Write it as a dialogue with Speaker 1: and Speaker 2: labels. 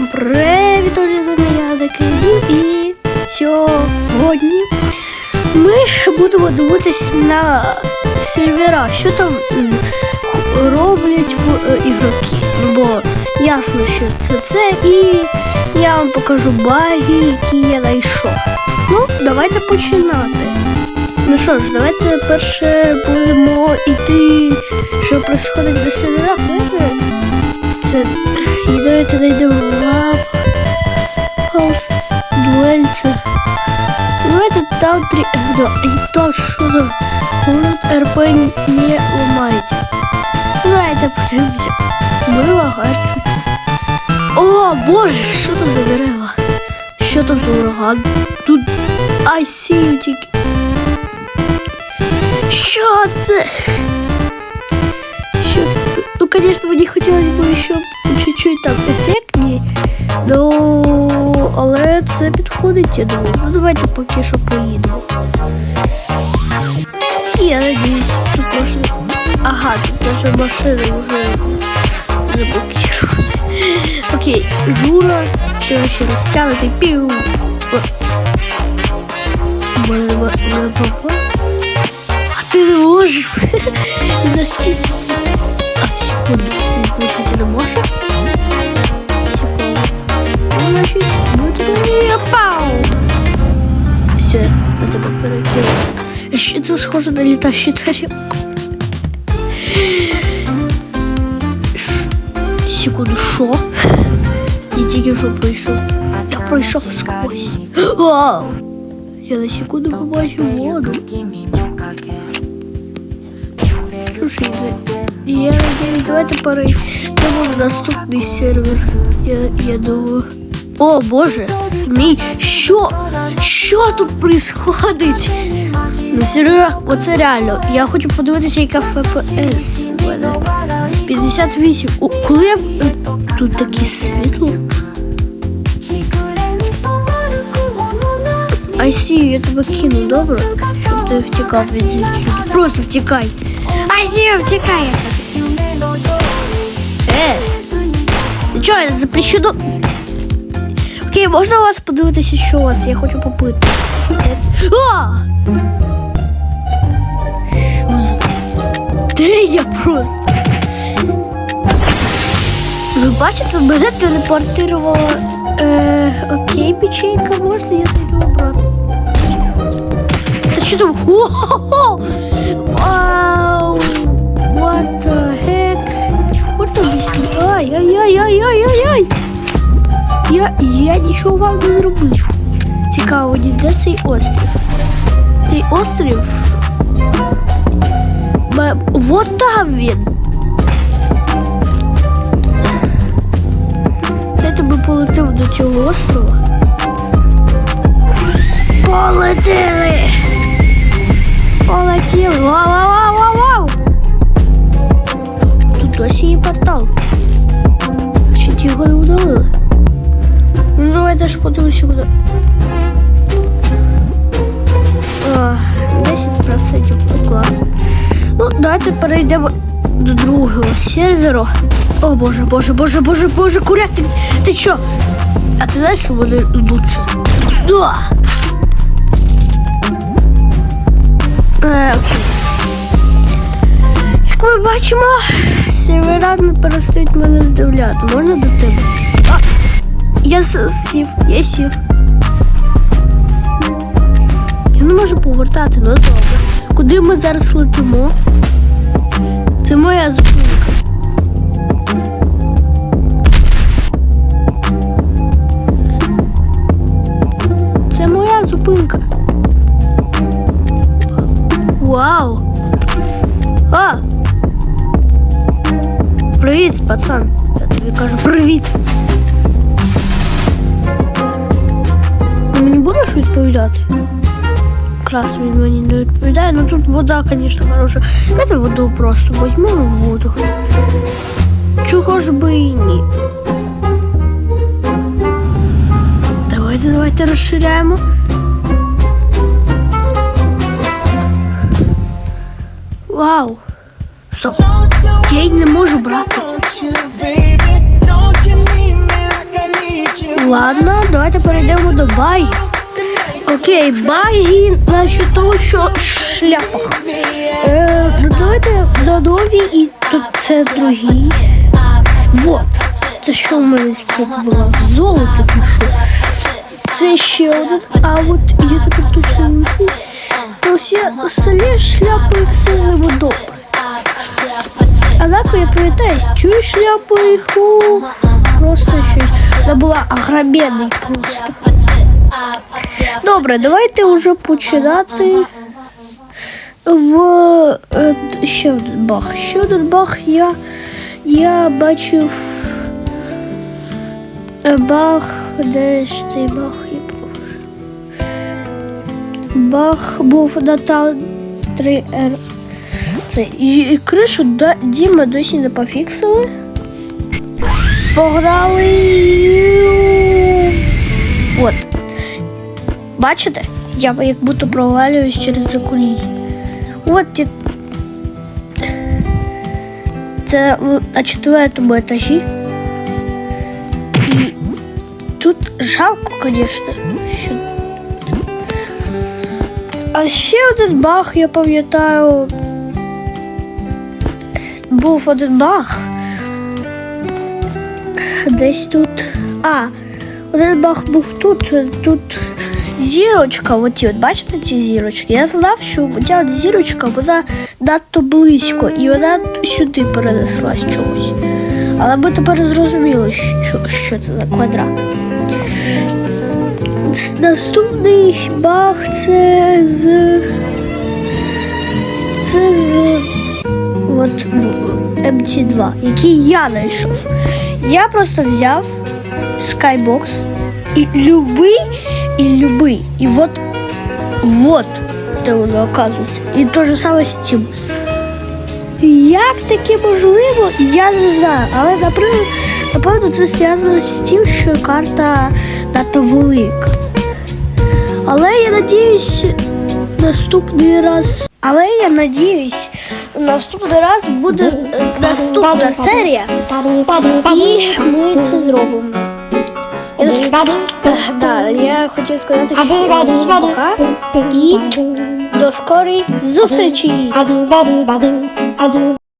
Speaker 1: Всім привіт, Олізони, я такий і сьогодні ми будемо дивитися на сервера, що там роблять в- е, ігроки. Бо ясно, що це це, і я вам покажу баги, які я знайшов. Ну, давайте починати. Ну що ж, давайте перше будемо йти, що відбувається на серверах. Давайте це і давайте знайдемо лав. Хаус. Дуель це. Давайте там три. Да, і то там. Город РП не ламається. Давайте подивимося. Ми лагають. О, боже, що там за дерева? Що там за ураган? Тут see you тільки. Це? Що це? Конечно, мені хотілося б ще чуть-чуть там ефектні. Ну, але це підходить, я думаю. Ну, давайте поки що поїдемо. Я надіюсь, тут машина. Ага, тут даже машина вже заблокирована. Окей, Жура, ти ще розтягнутий. Попав. А ти не можеш. Настільки. А секунду, він, получается, не може? Цікаво. Ну, значить, буде пау. Все, я тебе перекину. Що це схоже на літащу тарілку? Ш- Секунду, що? Я тільки що пройшов. Я пройшов сквозь. Вау! Я на секунду побачив воду. Ж йде? Я надіюсь, давайте перейдемо на наступний сервер. Я, я думаю. О, Боже, мій, що? Що тут происходить? На серверах, оце реально. Я хочу подивитися, яка ФПС мене. 58. О, коли я... е, Тут таке світло. Айсі, я тебе кину, добре? Щоб ти втікав від звідси. Просто втікай. Айсі, втікай. я тебе. Е, ти запрещено? Окей, можна вас подивитися, у вас? Я хочу попити. Е, А! Де я просто? Ви бачите, мене телепортувало. Е, окей, печенька, можна я зайду обратно? Та що там? О-хо-хо! Ай-яй-яй-яй-яй-яй-яй! Я, я нічого вам не зробив. Цікаво, де цей острів? Цей острів. Вот там він. Я тебе полетів до цього острова. Полетіли! Давайте перейдемо до другого серверу. О боже, боже, боже, боже, боже, куряк, ти, ти що? А ти знаєш, що вони лучше? Да. Е, окей. Як ми бачимо, сервера не перестають мене здивляти. Можна до тебе? А, я сів, я сів. Я не можу повертати, ну добре. Куди ми зараз летимо? Це моя зупинка. Це моя зупинка. Вау! А! Привіт, пацан. Я тобі кажу привіт. Ти мені будеш відповідати? Крас він мені не відповідає, ну тут вода, звісно, хороша. Давайте воду просто візьмемо воду. Чого ж би і ні? Давайте, давайте розширяємо. Вау! Стоп! Я не можу брати. Ладно, давайте перейдемо до багів. Окей, баги насчет того, що шляпах. Е, ну, давайте на нові і тут це другі. Вот. Це що в мене спробувала? Золото пішло. Це ще один, а от я тепер точно лисий. То всі остальні шляпи все з ними добре. Однако я пам'ятаю, з цією шляпою фу, просто щось. Вона була огроменний просто. Добре, давайте вже починати в е, ще один баг. Ще один баг я, я бачив е, баг, де ж цей баг я боже. Баг був на та 3R. Це і, і кришу Діма досі не пофіксили. Погнали! Бачите? Я як будто провалююсь через закулій. От я... Це на четвертому етажі. І тут жалко, звісно, що. А ще один баг, я пам'ятаю. Був один баг. Десь тут. А, один баг був тут. Тут зірочка, оті, от бачите ці зірочки? Я знав, що ця от зірочка вона надто близько і вона сюди перенеслась чогось. Але ми тепер зрозуміли, що, що це за квадрат. Наступний баг це з. Це з от в- MT2, який я знайшов. Я просто взяв Skybox і любий, і любий. І от, от де воно оказується. І те ж саме з цим. Як таке можливо, я не знаю. Але наприклад, напевно, це зв'язано з тим, що карта надто велика. Але я надіюсь, наступний раз. Але я надіюсь, наступний раз буде е, наступна серія, і ми це зробимо. Ех, Да, я хотів сказати, що всім пока. І до скорої зустрічі!